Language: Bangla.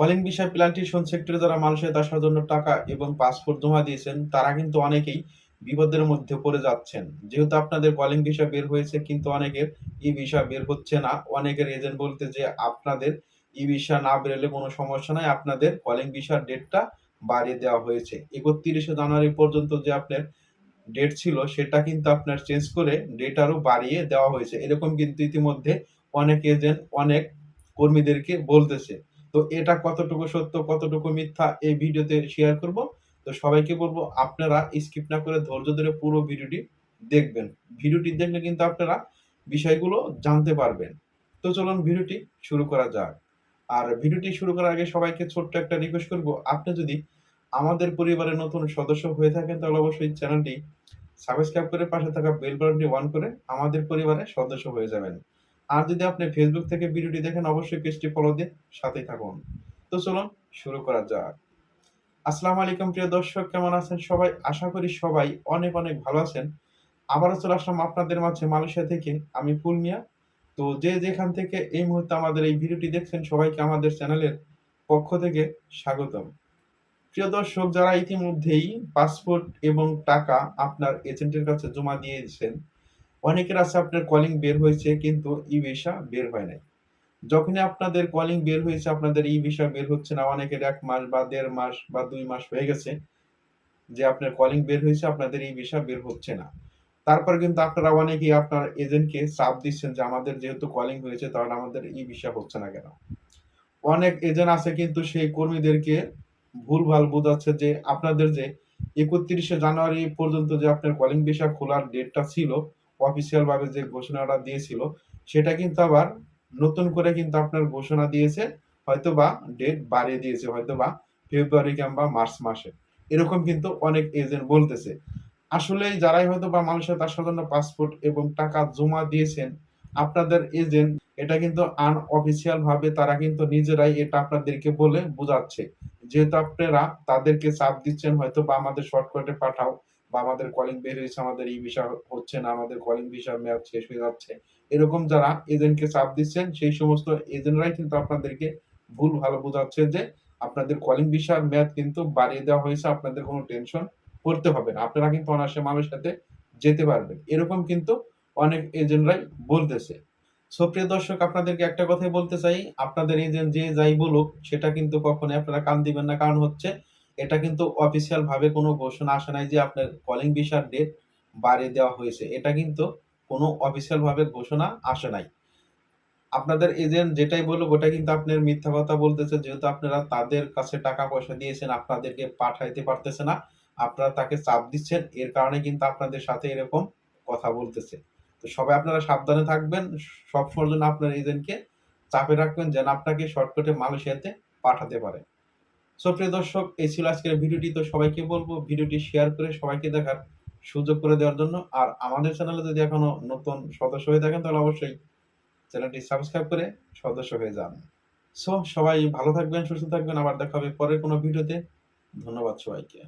কলিং বিষয় প্লান্টেশন সেক্টরে যারা মানুষের আসার জন্য টাকা এবং পাসপোর্ট জমা দিয়েছেন, তারা কিন্তু অনেকেই বিপদের মধ্যে পড়ে যাচ্ছেন। যেহেতু আপনাদের কলিং ভিসা বের হয়েছে, কিন্তু অনেকের ই ভিসা বের হচ্ছে না। অনেকের এজেন্ট বলতে যে আপনাদের ই ভিসা না বেরোলে কোনো সমস্যা নাই, আপনাদের কলিং ভিসার ডেটটা বাড়িয়ে দেওয়া হয়েছে। একত্রিশে জানুয়ারি পর্যন্ত যে আপনার ডেট ছিল, সেটা কিন্তু আপনার চেঞ্জ করে ডেট আরও বাড়িয়ে দেওয়া হয়েছে। এরকম কিন্তু ইতিমধ্যে অনেক এজেন্ট, অনেক কর্মীদেরকে বলতেছে। তো এটা কতটুকু সত্য, কতটুকু মিথ্যা এই ভিডিওতে শেয়ার করব। তো সবাইকে বলব, আপনারা স্কিপ না করে ধৈর্য ধরে পুরো ভিডিওটি দেখবেন। ভিডিওটি দেখলে কিন্তু আপনারা বিষয়গুলো জানতে পারবেন। তো চলুন ভিডিওটি শুরু করা যাক। আর ভিডিওটি শুরু করার আগে সবাইকে ছোট্ট একটা রিকোয়েস্ট করব, আপনি যদি আমাদের পরিবারের নতুন সদস্য হয়ে থাকেন, তাহলে অবশ্যই চ্যানেলটি সাবস্ক্রাইব করে পাশে থাকা বেল বাটনটি অন করে আমাদের পরিবারের সদস্য হয়ে যাবেন। আর যদি আপনি ফেসবুক থেকে ভিডিওটি দেখেন, অবশ্যই পেজটি ফলো দিয়ে সাথেই থাকুন। তো চলুন শুরু করা যাক। আসসালামু আলাইকুম, প্রিয় দর্শক, কেমন আছেন সবাই? আশা করি সবাই অনেক অনেক ভালো আছেন। আবারও চলে আসলাম আপনাদের মাঝে মালয়েশিয়া থেকে, আমি ফুল মিয়া তো যে যেখান থেকে এই মুহূর্তে আমাদের এই ভিডিওটি দেখছেন, সবাইকে আমাদের চ্যানেলের পক্ষ থেকে স্বাগতম। প্রিয় দর্শক, যারা ইতিমধ্যেই পাসপোর্ট এবং টাকা আপনার এজেন্টের কাছে জমা দিয়েছেন অনেকের আছে আপনার কলিং বের হয়েছে, কিন্তু ই ভিসা বের হয় নাই। যখনই আপনাদের কলিং বের হয়েছে, আপনাদের ই ভিসা বের হচ্ছে না, অনেকের এক মাস বা দেড় মাস বা দুই মাস হয়ে গেছে যে আপনার কলিং বের হয়েছে, আপনাদের ই ভিসা বের হচ্ছে না। তারপর কিন্তু আপনারা অনেকেই আপনার এজেন্টকে চাপ দিচ্ছেন যে আমাদের যেহেতু কলিং হয়েছে, তাহলে আমাদের ই ভিসা হচ্ছে না কেন? অনেক এজেন্ট আছে কিন্তু সেই কর্মীদেরকে ভুলভাল বোঝাচ্ছে যে আপনাদের যে একত্রিশে জানুয়ারি পর্যন্ত যে আপনার কলিং ভিসা খোলার ডেটটা ছিল অফিসিয়াল ভাবে যে ঘোষণাটা দিয়েছিল, সেটা কিন্তু আবার নতুন করে কিন্তু আপনার ঘোষণা দিয়েছে হয়তো বা ডেট বাড়িয়ে দিয়েছে হয়তো বা ফেব্রুয়ারি কিংবা মার্চ মাসে। এরকম কিন্তু অনেক এজেন্ট বলতেছে। আসলে যারাই হয়তো বা মানুষের তার জন্য পাসপোর্ট এবং টাকা জমা দিয়েছেন, আপনাদের এজেন্ট এটা কিন্তু আনঅফিসিয়াল ভাবে তারা কিন্তু নিজেরাই এটা আপনাদেরকে বলে বোঝাচ্ছে। যেহেতু আপনারা তাদেরকে চাপ দিচ্ছেন হয়তো বা আমাদের শর্টকাটে পাঠাও বা আমাদের কলিং বের হয়েছে, আমাদের এই ভিসা হচ্ছে না, আমাদের কলিং ভিসার মেয়াদ শেষ হয়ে যাচ্ছে। এরকম যারা এজেন্টকে চাপ দিচ্ছেন, সেই সমস্ত এজেন্টরাই কিন্তু আপনাদেরকে ভুল ভালো বোঝাচ্ছে যে আপনাদের কলিং ভিসার মেয়াদ কিন্তু বাড়িয়ে দেওয়া হয়েছে, আপনাদের কোনো টেনশন করতে হবে না। আপনারা কিন্তু অনায়াসে মানুষের সাথে যেতে পারবেন। এরকম কিন্তু অনেক এজেন্টরাই বলতেছে। সো প্রিয় দর্শক, আপনাদেরকে একটা কথাই বলতে চাই। আপনাদের এজেন্ট যে যাই বলুক, সেটা কিন্তু কখনোই আপনারা কান দিবেন না। কারণ হচ্ছে এটা কিন্তু অফিসিয়াল ভাবে কোনো ঘোষণা আসে নাই যে আপনার কলিং ভিসার ডেট বাড়িয়ে দেওয়া হয়েছে। এটা কিন্তু কোনো অফিসিয়াল ভাবে ঘোষণা আসে নাই। আপনাদের এজেন্ট যেটাই বলুক, ওটা কিন্তু আপনার মিথ্যা কথা বলতেছে। যেহেতু আপনারা তাদের কাছে টাকা পয়সা দিয়েছেন, আপনাদেরকে পাঠাইতে পারতেছে না। আপনারা তাকে চাপ দিচ্ছেন, এর কারণে কিন্তু আপনাদের সাথে এরকম কথা বলতেছে। তো সবাই আপনারা সাবধানে থাকবেন। সব সময় জন্য আপনার এজেন্টকে চাপে রাখবেন যেন আপনাকে শর্টকাটে মালয়েশিয়াতে পাঠাতে পারে। সো প্রিয় দর্শক, এই ছিল আজকের ভিডিওটি। তো সবাইকে বলব, ভিডিওটি শেয়ার করে সবাইকে দেখার সুযোগ করে দেওয়ার জন্য। আর আমাদের চ্যানেলে যদি এখনও নতুন সদস্য হয়ে থাকেন, তাহলে অবশ্যই চ্যানেলটি সাবস্ক্রাইব করে সদস্য হয়ে যান। সো সবাই ভালো থাকবেন, সুস্থ থাকবেন। আবার দেখা হবে পরের কোনো ভিডিওতে। ধন্যবাদ সবাইকে।